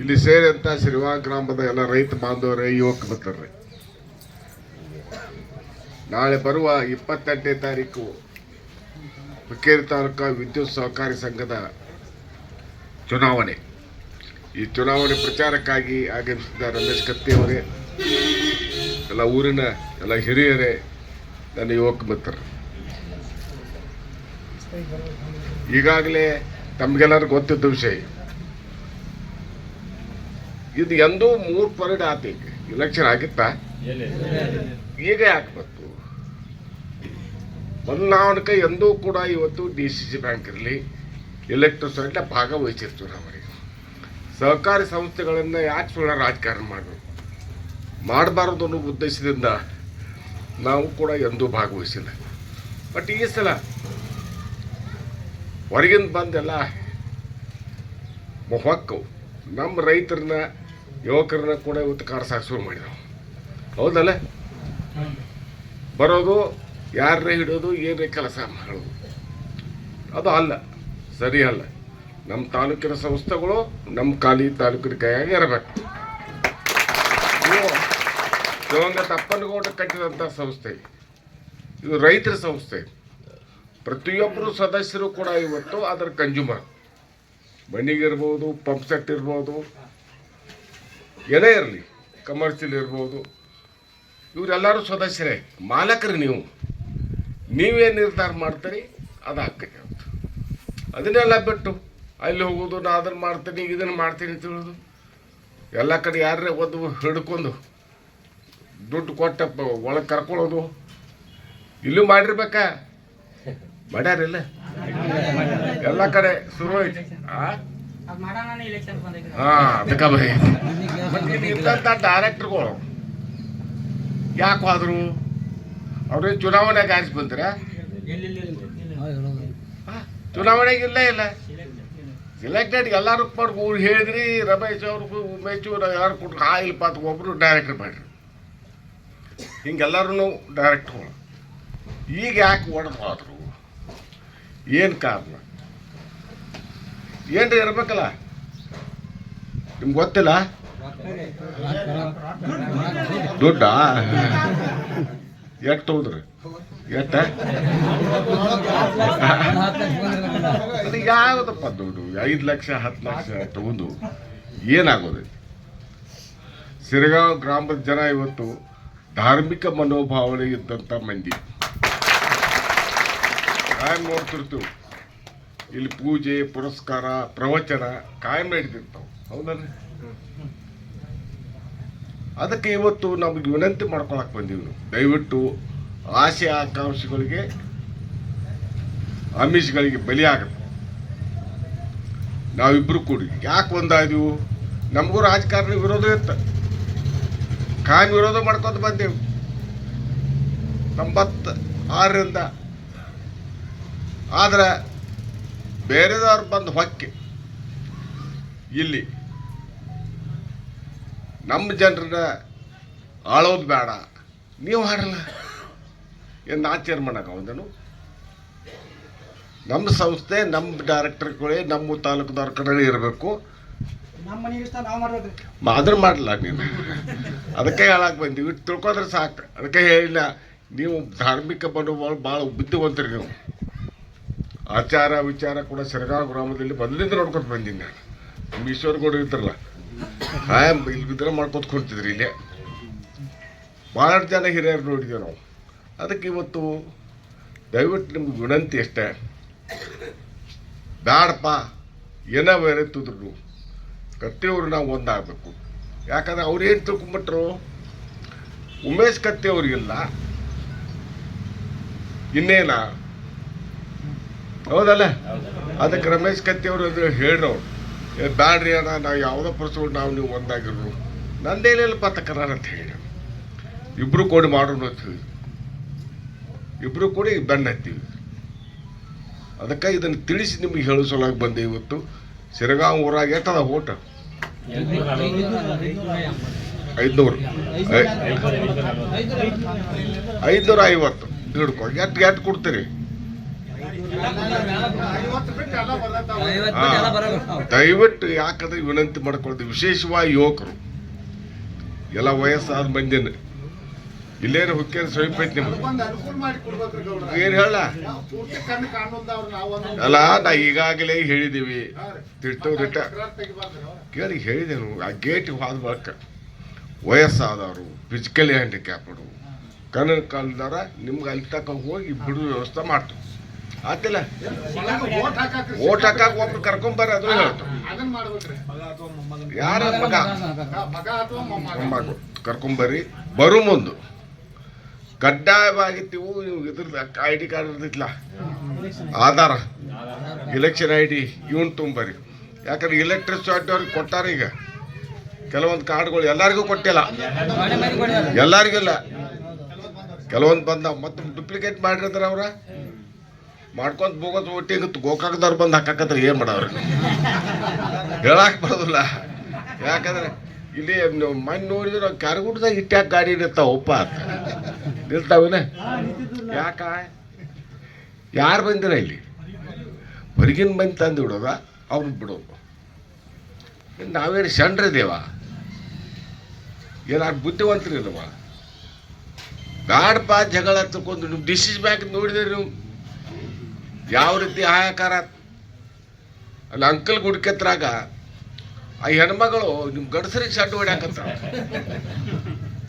ಇಲ್ಲಿ ಸೇರಿದಂತ ಸಿರಿವಾ ಗ್ರಾಮದ ಎಲ್ಲ ರೈತ ಬಾಂಧವರೇ, ಯುವಕ ಬರ್ತಾರೆ ನಾಳೆ ಬರುವ ಇಪ್ಪತ್ತೆಂಟನೇ ತಾರೀಕು ಹುಕ್ಕೇರಿ ತಾಲೂಕಾ ವಿದ್ಯುತ್ ಸಹಕಾರಿ ಸಂಘದ ಚುನಾವಣೆ. ಈ ಚುನಾವಣೆ ಪ್ರಚಾರಕ್ಕಾಗಿ ಆಗಮಿಸಿದ ರಮೇಶ್ ಕತ್ತಿಯವರೇ ಎಲ್ಲ ಊರಿನ ಎಲ್ಲ ಹಿರಿಯರೇ, ನನ್ನ ಯುವಕ ಬರ್ತಾರೆ ಈಗಾಗಲೇ ತಮಗೆಲ್ಲರಿಗೂ ಗೊತ್ತಿದ್ದ ವಿಷಯ ಇದು ಎಂದೂ ಮೂರು ಪರ್ಡ್ ಆತ ಈಗ ಇಲೆಕ್ಷನ್ ಆಗಿತ್ತ? ಈಗ ಯಾಕೆ ಬಂತು? ಬದಲಾವಣೆ ಎಂದೂ ಕೂಡ ಇವತ್ತು ಡಿ ಸಿ ಸಿ ಬ್ಯಾಂಕ್ ಇರಲಿ ಎಲೆಕ್ಟ್ರಿಸಿಟಿ ಭಾಗವಹಿಸಿರ್ತೀವಿ ನಾವೀಗ ಸಹಕಾರಿ ಸಂಸ್ಥೆಗಳನ್ನು ಯಾಕೆ ಸುಳ್ಳ ರಾಜಕಾರಣ ಮಾಡಬೇಕು? ಮಾಡಬಾರದು ಅನ್ನೋ ಉದ್ದೇಶದಿಂದ ನಾವು ಕೂಡ ಎಂದೂ ಭಾಗವಹಿಸಿಲ್ಲ. ಬಟ್ ಈ ಸಲ ಹೊರಗಿಂದ ಬಂದೆಲ್ಲ ಹೊಕ್ಕವು ನಮ್ಮ ರೈತರನ್ನ ಯುವಕರನ್ನ ಕೂಡ ಇವತ್ತು ಕಾರ್ಸಾಕ್ ಶುರು ಮಾಡಿದ್ರು. ಹೌದಲ್ಲ? ಬರೋದು ಯಾರನ್ನೇ ಹಿಡೋದು ಏನೇ ಕೆಲಸ ಮಾಡೋದು. ಅದು ಅಲ್ಲ, ಸರಿ ಅಲ್ಲ. ನಮ್ಮ ತಾಲೂಕಿನ ಸಂಸ್ಥೆಗಳು ನಮ್ಮ ಖಾಲಿ ತಾಲೂಕಿನ ಕೈಯಾಗಿ ಇರಬೇಕು. ಶಿವಂಗ ತಪ್ಪನಗೌಡ ಕಟ್ಟಿದಂಥ ಸಂಸ್ಥೆ. ಇದು ರೈತರ ಸಂಸ್ಥೆ. ಪ್ರತಿಯೊಬ್ಬರು ಸದಸ್ಯರು ಕೂಡ ಇವತ್ತು ಅದರ ಕಂಜುಮರ್ ಮಣ್ಣಿಗಿರ್ಬೋದು ಪಂಪ್ ಸೆಟ್ ಇರ್ಬೋದು ಏನೇ ಇರಲಿ ಕಮರ್ಷಿಯಲ್ ಇರ್ಬೋದು. ಇವರೆಲ್ಲರೂ ಸದಸ್ಯರೇ ಮಾಲಕರು ನೀವು. ನೀವೇ ನಿರ್ಧಾರ ಮಾಡ್ತೀರಿ ಅದು ಆಗ್ತೈತೆ ಅದನ್ನೆಲ್ಲ ಬಿಟ್ಟು ಅಲ್ಲಿ ಹೋಗೋದು ನಾ ಅದನ್ನು ಮಾಡ್ತೀನಿ ಇದನ್ನು ಮಾಡ್ತೀನಿ ಅಂತ ಹೇಳೋದು. ಎಲ್ಲ ಕಡೆ ಯಾರೇ ಒಂದು ಹಿಡ್ಕೊಂಡು ದುಡ್ಡು ಕೊಟ್ಟ ಒಳಗೆ ಕರ್ಕೊಳ್ಳೋದು. ಇಲ್ಲೂ ಮಾಡಿರ್ಬೇಕಾ? ಮಾಡ್ಯಾರಿಲ್ಲ ಎಲ್ಲ ಕಡೆ ಶುರು ಐತಿ ಆ? ಹಾ ಅದಕ್ಕೆ ಬೈ ಮತ್ತೆ ಡೈರೆಕ್ಟ್ರುಗಳು ಯಾಕೆ ಹೋದ್ರು? ಅವ್ರಿಗೆ ಚುನಾವಣೆಗೆ ಆರಿಸಿ ಬಂದ್ರ? ಚುನಾವಣೆಗೆ ಇಲ್ಲ ಇಲ್ಲ. ಸಿಲೆಕ್ಟೆಡ್ ಎಲ್ಲರೂ ಮಾಡಿ ಊರು ಹೇಳಿದ್ರಿ ರಮೇಶ್ ಅವ್ರಿಗೂ ಉಮೇಶ್ ಯಾರು ಕೊಟ್ಟು ಹಾ ಇಲ್ಲಪ್ಪ ಅಂತ ಒಬ್ಬರು ಡೈರೆಕ್ಟರ್ ಮಾಡ್ರಿ. ಹಿಂಗೆಲ್ಲರೂ ಡೈರೆಕ್ಟ್ರುಗಳು ಈಗ ಯಾಕೆ ಹೊಡೆದು ಹೋದ್ರು ಏನು ಕಾರಣ? ಏನ್ರಿ ಇರ್ಬೇಕಲ್ಲ ನಿಮ್ಗೆ ಗೊತ್ತಿಲ್ಲ? ದುಡ್ಡ? ಎಷ್ಟು ಹೋದ್ರಿ ಎಟ್ಟ? ಯಾವುದಪ್ಪ ದುಡ್ಡು? ಐದು ಲಕ್ಷ, ಹತ್ತು ಲಕ್ಷ ತಗೊಂಡು ಏನಾಗೋದೈತಿ ಸಿರಗಾಂವ್ ಗ್ರಾಮದ ಜನ ಇವತ್ತು ಧಾರ್ಮಿಕ ಮನೋಭಾವನೆ ಇದ್ದಂಥ ಮಂದಿ. ನೋಡ್ತಿರ್ತೀವಿ. ಇಲ್ಲಿ ಪೂಜೆ, ಪುರಸ್ಕಾರ, ಪ್ರವಚನ ಕಾಯಂ ನಡೀತಿರ್ತಾವೆ. ಹೌದಲ್ಲ ಅದಕ್ಕೆ ಇವತ್ತು ನಮಗೆ ವಿನಂತಿ ಮಾಡ್ಕೊಳಕ್ ಬಂದೀವಿ ದಯವಿಟ್ಟು ಆಸೆ, ಆಕಾಂಕ್ಷೆಗಳಿಗೆ ಆಮಿಷಗಳಿಗೆ ನಾವು ನಾವಿಬ್ರು ಕೂಡಿ. ಯಾಕೆ ಒಂದಾದೀವು? ನಮಗೂ ರಾಜಕಾರಣ ವಿರೋಧ ಇತ್ತು. ಕಾಯಂ ವಿರೋಧ ಮಾಡ್ಕೊತ ಬಂದೆವು. ತೊಂಬತ್ತ ಆರರಿಂದ. ಆದ್ರೆ ಬೇರೆದವ್ರು ಬಂದು ಹೊಕ್ಕೆ. ಇಲ್ಲಿ ನಮ್ಮ ಜನರನ್ನ ಆಳೋದು ಬೇಡ. ನೀವು ಹಾಡಲ್ಲ. ಏನು ನಾ ಚೇರ್ಮನ್ ಅವನು ನಮ್ಮ ಸಂಸ್ಥೆ ನಮ್ಮ ಡೈರೆಕ್ಟರ್ಗಳೇ ನಮ್ಮ ತಾಲೂಕದವ್ರ ಕಡೆ ಇರಬೇಕು. ಅದನ್ನ ಮಾಡಲ್ಲ ನೀನು? ಅದಕ್ಕೆ ಹೇಳಕ್ಕೆ ಬಂದೀವಿ. ತಿಳ್ಕೊಂಡ್ರೆ ಸಾಕು. ಅದಕ್ಕೆ ಹೇಳಿಲ್ಲ ನೀವು ಧಾರ್ಮಿಕ ಮನೋಭಾವ ಭಾಳ ಬುದ್ಧಿವಂತರಿ ನೀವು. ಆಚಾರ ವಿಚಾರ ಕೂಡ ಸರಗಾ ಗ್ರಾಮದಲ್ಲಿ ಮೊದಲಿಂದ ನೋಡ್ಕೊತ ಬಂದೀನಿ ನಾನು. ನಮ್ಮ ಈಶ್ವರಗೌಡ ಇರ್ತಾರಲ್ಲ ಕಾಯಂ ಇಲ್ಲಿ ಬಿದ್ದರೆ ಮಾಡ್ಕೊತ ಕುಂತಿದ್ರಿ ಇಲ್ಲಿ. ಭಾಳ ಜನ ಹಿರಿಯರು ನೋಡಿದ್ದೇವೆ ನಾವು. ಅದಕ್ಕೆ ಇವತ್ತು ದಯವಿಟ್ಟು ನಿಮ್ಗೆ ವಿನಂತಿ ಅಷ್ಟೇ. ಬ್ಯಾಡಪ್ಪ, ಏನೋ ಬೇರೆ ತುದ್ರು ಕತ್ತೆಯವರು ನಾವು ಒಂದಾಗಬೇಕು. ಯಾಕಂದ್ರೆ ಅವ್ರು ಏನು ತಿಳ್ಕೊಂಬಿಟ್ರು? ಉಮೇಶ್ ಕತ್ತಿ ಅವ್ರಿಗಿಲ್ಲ ಇನ್ನೇನ? ಹೌದಲ್ಲ? ಅದಕ್ಕೆ ರಮೇಶ್ ಕತ್ತಿ ಅವರು ಅಂದ್ರೆ ಏ, ಬ್ಯಾಡ್ರಿ ಅಣ್ಣ, ನಾವು ಯಾವುದೋ ಪರ್ಸಗಳು ನಾವು ನೀವು ಒಂದಾಗಿರು ನಂದೇನಿಲ್ಲಪ್ಪ ತಕರಾರ ಅಂತ ಹೇಳಿ ಇಬ್ರು ಕೂಡಿ ಮಾಡೋಣ ಅಂತ ಹೇಳಿ. ಇಬ್ರು ಕೂಡಿ ಬೆನ್ನ ಹತ್ತೀವಿ ಅದಕ್ಕೆ ಇದನ್ನು ತಿಳಿಸಿ ನಿಮಗೆ ಹೇಳೋ ಸಲುವಾಗಿ ಬಂದೆ ಇವತ್ತು. ಸಿರಗಾಂವ್ ಊರಾಗ ಎಷ್ಟದ ಓಟ? ಐದ್ನೂರು. ಐದ್ನೂರ ಐವತ್ತು. ಹಿಡ್ಕೊ ಎಟ್ಟು ಎಟ್ಟು ಕೊಡ್ತೀರಿ. ದಯವಿಟ್ಟು ಯಾಕಂದ್ರೆ ವಿನಂತಿ ಮಾಡ್ಕೊಳ್ತೀವಿ ವಿಶೇಷವಾಗಿ ಯುವಕರು. ಎಲ್ಲ ವಯಸ್ಸಾದ ಮಂದಿನ. ಇಲ್ಲೇನು ಹುಕ್ಕೇನು ಐತಿ ನಿಮ್ಗೆ? ಏನ್ ಹೇಳ? ಅಲ್ಲ, ನಾ ಈಗಾಗಲೇ ಹೇಳಿದೀವಿ. ತಿಟ್ಟ ಕೇಳಿ ಹೇಳಿದೆನು ಆ ಗೇಟ್ ಹೋದ ಬಳಿಕ ವಯಸ್ಸಾದವರು ಫಿಸಿಕಲಿ ಹ್ಯಾಂಡಿಕ್ಯಾಪ್ಡು ಕನ್ನಡ ಕಾಲದವ್ರ, ನಿಮ್ಗೆ ಅಲ್ಲಿ ತಕ್ಕ ಹೋಗಿ ಬಿಡುವ ವ್ಯವಸ್ಥೆ ಮಾಡ್ತೀವಿ ಆತಿಲ್ಲ ಓಟ್ ಹಾಕಾಕ ಒಬ್ರು ಕರ್ಕೊಂಬರ್ರಿ ಅದು ಹೇಳ್ತು ಯಾರ ಮಗ ಮೊಮ್ಮಗ? ಕರ್ಕೊಂಬರ್ರಿ ಬರು ಮುಂದು. ಕಡ್ಡಾಯವಾಗಿ ನೀವು ಇದ್ರದ್ದು I D card ಇರ್ತಿತ್ತಲ್ಲ Aadhaar. Election I D even ತುಂಬರಿ ಯಾಕಂದ್ರೆ ಇಲೆಕ್ಟ್ರಿಸಿಟಿ ಅವ್ರಿಗೆ ಕೊಟ್ಟಾರ ಈಗ. ಕೆಲವೊಂದು ಕಾರ್ಡ್ಗಳು ಎಲ್ಲರಿಗೂ ಕೊಟ್ಟಿಲ್ಲ. ಎಲ್ಲರಿಗೂ ಇಲ್ಲ. ಕೆಲವೊಂದು ಬಂದ ಮತ್ತೆ ಡುಪ್ಲಿಕೇಟ್ ಮಾಡಿರ್ತಾರ ಅವ್ರ. ಮಾಡ್ಕೊಂತ ಹೋಗೋದು ಒಟ್ಟಿಗೆ ಗೋಕಾಕದವ್ರು ಬಂದು ಹಾಕಾಕತ್ರಿ ಏನು ಮಾಡೋರು ಹೇಳಕ್ ಬರೋದಿಲ್ಲ. ಯಾಕಂದ್ರೆ ಇಲ್ಲಿ ಮಣ್ಣು ನೋಡಿದ್ರೆ ಕರಗುಡ್ದಾಗ ಇಟ್ಟ್ಯಾಕ ಗಾಡಿ ನಿಲ್ತಾವ. ಒಪ್ಪ ಅಂತ. ನಿಲ್ತಾವೇನ? ಯಾಕ? ಯಾರು ಬಂದಿರ ಇಲ್ಲಿ? ಹೊರಗಿನ ಬಂದು ತಂದು ಬಿಡೋದ? ಅವ್ರನ್ನ ಬಿಡೋದು. ನಾವೇನು ಶಂಡ್ರದೇವ ಏನಾರು ಬುದ್ಧಿವಂತರಿಲ್ಲವ ಪಾ ಜಗಳ ಹತ್ತಕೊಂಡು ನೀವು ಡಿಸಿಸ್ ಬ್ಯಾಂಕ್ ನೋಡಿದ್ರೆ ನೀವು ಯಾವ ರೀತಿ ಹಾಯಾಕಾರ? ಅಲ್ಲಿ ಅಂಕಲ್ ಗುಡ್ಕೆತ್ರಾಗ ಆ ಹೆಣ್ಮಗಳು ನಿಮ್ಮ ಗಂಡಸರಿಗೆ ಶರ್ಟ್ ಹೊಡ್ಯಾಕತ್ತ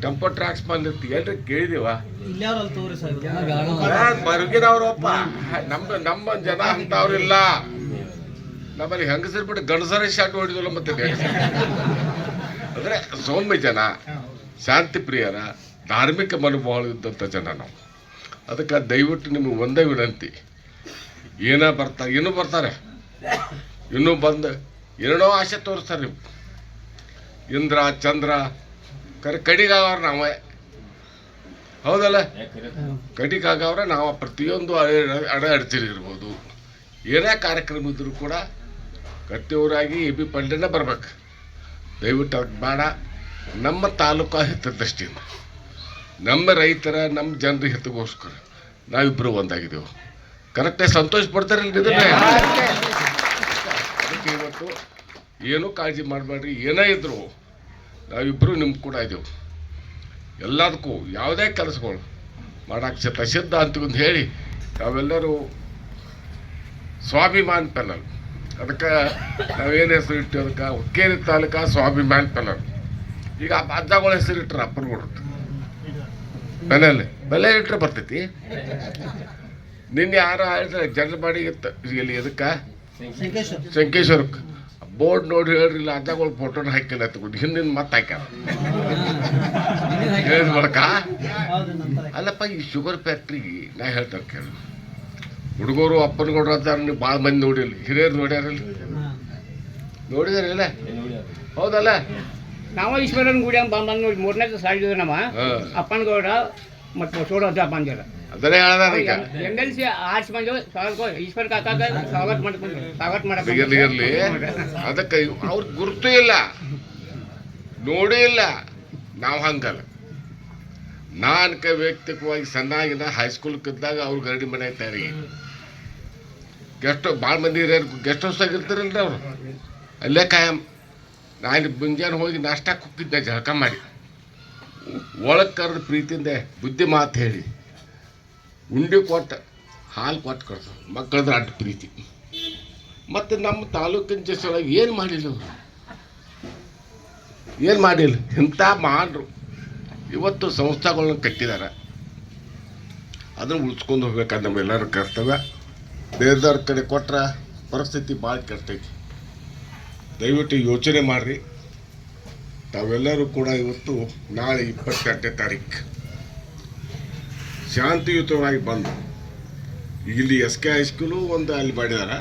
ಟೆಂಪೋ ಟ್ರಾಕ್ಸ್ ಬಂದಿರ್ತಿ ಎಲ್ರಿ ಕೇಳಿದೀವ? ನಮ್ ಮರುಗಿನವ್ರಪ್ಪ ನಮ್ಮ ನಮ್ಮ ಜನ ಅಂತವ್ರಿಲ್ಲ ನಮ್ಮಲ್ಲಿ ಹೆಂಗಸರ್ ಬಿಟ್ಟು ಗಂಡಸರೇ ಶಾಟ್ ಹೊಡಿದಲ್ಲ ಮತ್ತೆ ಅಂದರೆ ಅಂದ್ರೆ ಸೌಮ್ಯ ಜನ ಶಾಂತಿ ಪ್ರಿಯರ ಧಾರ್ಮಿಕ ಮನೋಭಾವ ಇದ್ದಂಥ ಜನ ನಾವು. ಅದಕ್ಕೆ ದಯವಿಟ್ಟು ನಿಮಗೆ ಒಂದೇ ವಿನಂತಿ. ಏನ ಬರ್ತಾರೆ ಇನ್ನೂ ಬರ್ತಾರೆ. ಇನ್ನೂ ಬಂದು ಏನೇನೋ ಆಸೆ ತೋರಿಸ್ತಾರೆ ನೀವು. ಇಂದ್ರ, ಚಂದ್ರ, ಕರೆ ಕಡಿಗಾಗವ್ರ ನಾವೇ. ಹೌದಲ್ಲ? ಕಡಿಗಾಗವ್ರೆ ನಾವು ಪ್ರತಿಯೊಂದು ಅಡೆ ಅಡೆ ಅಡಚಣೆ ಇರ್ಬೋದು ಏನೇ ಕಾರ್ಯಕ್ರಮ ಇದ್ರೂ ಕೂಡ ಕತ್ತಿಯವರಾಗಿ ಎ ಬಿ ಪಲ್ಯನೇ ಬರ್ಬೇಕು. ದಯವಿಟ್ಟು ಅದಕ್ಕೆ ಬೇಡ ನಮ್ಮ ತಾಲೂಕು ಹಿತದೃಷ್ಟಿಯಿಂದ. ನಮ್ಮ ರೈತರ, ನಮ್ಮ ಜನರ ಹಿತಗೋಸ್ಕರ ನಾವಿಬ್ಬರು ಒಂದಾಗಿದ್ದೆವು. ಕರೆಕ್ಟಾಗಿ ಸಂತೋಷ ಪಡ್ತಾರಲ್ಲ ಇದನ್ನೇ ಅದಕ್ಕೆ ಇವತ್ತು ಏನೂ ಕಾಳಜಿ ಮಾಡಬೇಡ್ರಿ. ಏನೇ ಇದ್ರು ನಾವಿಬ್ಬರು ನಿಮ್ಮ ಕೂಡ ಇದ್ದೇವೆ ಎಲ್ಲದಕ್ಕೂ ಯಾವುದೇ ಕೆಲಸಗಳು ಮಾಡಕ್ಕೆ ಸಿದ್ಧ ಸಿದ್ಧ ಅಂತ ಹೇಳಿ ನಾವೆಲ್ಲರೂ ಸ್ವಾಭಿಮಾನ್ ಪೆನಲ್. ಅದಕ್ಕೆ ನಾವೇನು ಹೆಸರು ಇಟ್ಟು ಅದಕ್ಕೆ? ಹುಕ್ಕೇರಿ ತಾಲೂಕಾ ಸ್ವಾಭಿಮಾನ್ ಪೆನಲ್. ಈಗ ಆ ಬಾಧ್ಯಗಳ ಹೆಸರು ಇಟ್ಟರೆ ಅಪ್ಪನಗಳು ಪೆನಲ್. ಬೆಲೆ ಇಟ್ಟರೆ ಬರ್ತೈತಿ. ನಿನ್ನೆ ಯಾರೋ ಹೇಳ್ತಾರೆ ಜನರ ಬಾಡಿಗೆ ಇತ್ತ ಇಲ್ಲಿ ಎದಕ್ಕೆ? ಸಂಕೇಶ್ವರಕ್ಕೆ ಬೋರ್ಡ್ ನೋಡಿ ಹೇಳ್ರಿಲ್ಲ ಅಂತ ಫೋಟೋನ ಹಾಕಿಲ್ಲ ತಗೊಂಡು ಹಿಂದಿನ ಮತ್ತೆ ಹಾಕ್ಯಾರ. ಹೇಳಿದ ಮಾಡಕ ಅಲ್ಲಪ್ಪ ಈ ಶುಗರ್ ಫ್ಯಾಕ್ಟ್ರಿಗೆ ನಾ ಹೇಳ್ತಾರೆ ಕೇಳಿ. ಹುಡುಗರು ಅಪ್ಪನಗೌಡ್ರು ಅಂತಾರೆ ನೀವು ಭಾಳ ಮಂದಿ ನೋಡಿಲ್ಲ ಹಿರಿಯರು ನೋಡ್ಯಾರಲ್ಲ. ನೋಡಿದಾರಿಲ್ಲ? ಹೌದಲ್ಲ? ನಾವು ಈಶ್ವರನ ಗುಡಿ ಅಂತ ಬಂದು ನೋಡಿ ಮೂರನೇ ಸಾಗಿದ್ವಿ ನಮ್ಮ. ಅಪ್ಪನ ಗೌಡ ಮತ್ತು ಸೋಡ ಅಜ್ಜ ಬಂದಿರ ಅದನ್ನೇ ಹೇಳದಾರೀಗ ಎಂ ಎಲ್ ಸಿ ಆರ್ಟ್ಸ್ ಬಂದು ಸ್ವಾಗತ ಈಶ್ವರ್ ಕಾಕಾಗ ಸ್ವಾಗತ ಮಾಡ್ಕೊಂಡು ಸ್ವಾಗತ ಇರ್ಲಿ ಇರ್ಲಿ ಮಾಡಕ್ಕೆ ಅದಕ್ಕೆ ಅವ್ರ ಗುರುತು ಇಲ್ಲ. ನೋಡೇ ಇಲ್ಲ. ನಾವು ಹಂಗಲ್ಲ. ನಾನು ವ್ಯಕ್ತಿಕವಾಗಿ ವೈಯಕ್ತಿಕವಾಗಿ ಹೈ ಸ್ಕೂಲ್ ಕಿದ್ದಾಗ ಅವ್ರ ಗರಡಿ ಮನೆ ಐತಾರೆ ಗೆಸ್ಟ್ ಭಾಳ ಮಂದಿ ಹಿರಿಯರು ಗೆಸ್ಟ್ ಹೌಸ್ದಾಗ ಇರ್ತಾರಲ್ರಿ ಅವರು. ಅಲ್ಲೇ ಕಾಯಂ. ನಾನು ಮುಂಜಾನೆ ಹೋಗಿ ನಾಷ್ಟಕ್ಕೆ ಕುಕ್ಕಿದ್ದೆ ಜಳಕ ಮಾಡಿ. ಒಳಗೆ ಕರೆದು ಪ್ರೀತಿಯಿಂದ ಬುದ್ಧಿ ಮಾತು ಹೇಳಿ. ಉಂಡೆ ಕೊಟ್ಟು, ಹಾಲು ಕೊಟ್ಟು ಕಳ್ಸೋದು ಮಕ್ಕಳದ್ರ ಅಡ್ಡ ಪ್ರೀತಿ. ಮತ್ತು ನಮ್ಮ ತಾಲೂಕಿನ ಜೊತೆಗೆ ಏನು ಮಾಡಿಲ್ಲ ಅವರು? ಏನು ಮಾಡಿಲ್ಲ? ಇಂಥ ಮಾಡ್ರು? ಇವತ್ತು ಸಂಸ್ಥೆಗಳನ್ನ ಕಟ್ಟಿದ್ದಾರೆ ಅದನ್ನು ಉಳಿಸ್ಕೊಂಡು ಹೋಗ್ಬೇಕಾದ ನಮ್ಮೆಲ್ಲರ ಕರ್ತವ್ಯ. ಬೇರೆದವ್ರ ಕಡೆ ಕೊಟ್ರೆ ಪರಿಸ್ಥಿತಿ ಭಾಳ ಕೆಟ್ಟೈತಿ. ದಯವಿಟ್ಟು ಯೋಚನೆ ಮಾಡಿರಿ. ತಾವೆಲ್ಲರೂ ಕೂಡ ಇವತ್ತು ನಾಳೆ ಇಪ್ಪತ್ತೆಂಟನೇ ತಾರೀಕು ಶಾಂತಿಯುತವಾಗಿ ಬಂದು ಇಲ್ಲಿ ಎಸ್ ಕೆ ಹೈಸ್ಕೂಲು ಒಂದು ಅಲ್ಲಿ ಮಾಡಿದಾರ.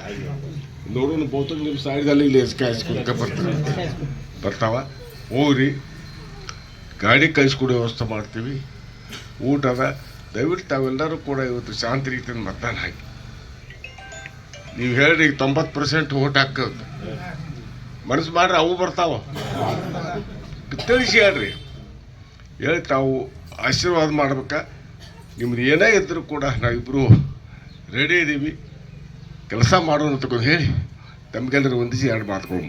ನೋಡೋಣ, ಬಹುತೇಕ ನಿಮ್ಮ ಸೈಡ್ದಲ್ಲಿ ಇಲ್ಲಿ ಎಸ್ ಕೆ ಹೈಸ್ಕೂಲ್ಗೆ ಬರ್ತಾರೆ. ಬರ್ತಾವ. ಹೋಗ್ರಿ. ಗಾಡಿ ಕಳಿಸ್ಕೊಡೋ, ವ್ಯವಸ್ಥೆ ಮಾಡ್ತೀವಿ. ಊಟದ ದಯವಿಟ್ಟು ತಾವೆಲ್ಲರೂ ಕೂಡ ಇವತ್ತು ಶಾಂತಿ ರೀತಿಯಿಂದ ಮತದಾನ ಹಾಕಿ. ನೀವು ಹೇಳ್ರಿ ಈಗ ತೊಂಬತ್ತು ಪರ್ಸೆಂಟ್ ಓಟ್ ಹಾಕೋದು ಮನಸ್ಸು ಮಾಡ್ರಿ, ಅವು ಬರ್ತಾವ. ತಿಳಿಸಿ ಹೇಳ್ರಿ. ಹೇಳಿ ತಾವು ಆಶೀರ್ವಾದ ಮಾಡ್ಬೇಕಾ? ನಿಮ್ದು ಏನೇ ಇದ್ದರೂ ಕೂಡ ನಾವಿಬ್ಬರು ರೆಡಿ ಇದ್ದೀವಿ ಕೆಲಸ ಮಾಡೋಣ ತಗೊಂಡು ಹೇಳಿ, ತಮಗೆಲ್ಲರೂ ಹೊಂದಿಸಿ ಎರಡು ಮಾತುಗಳು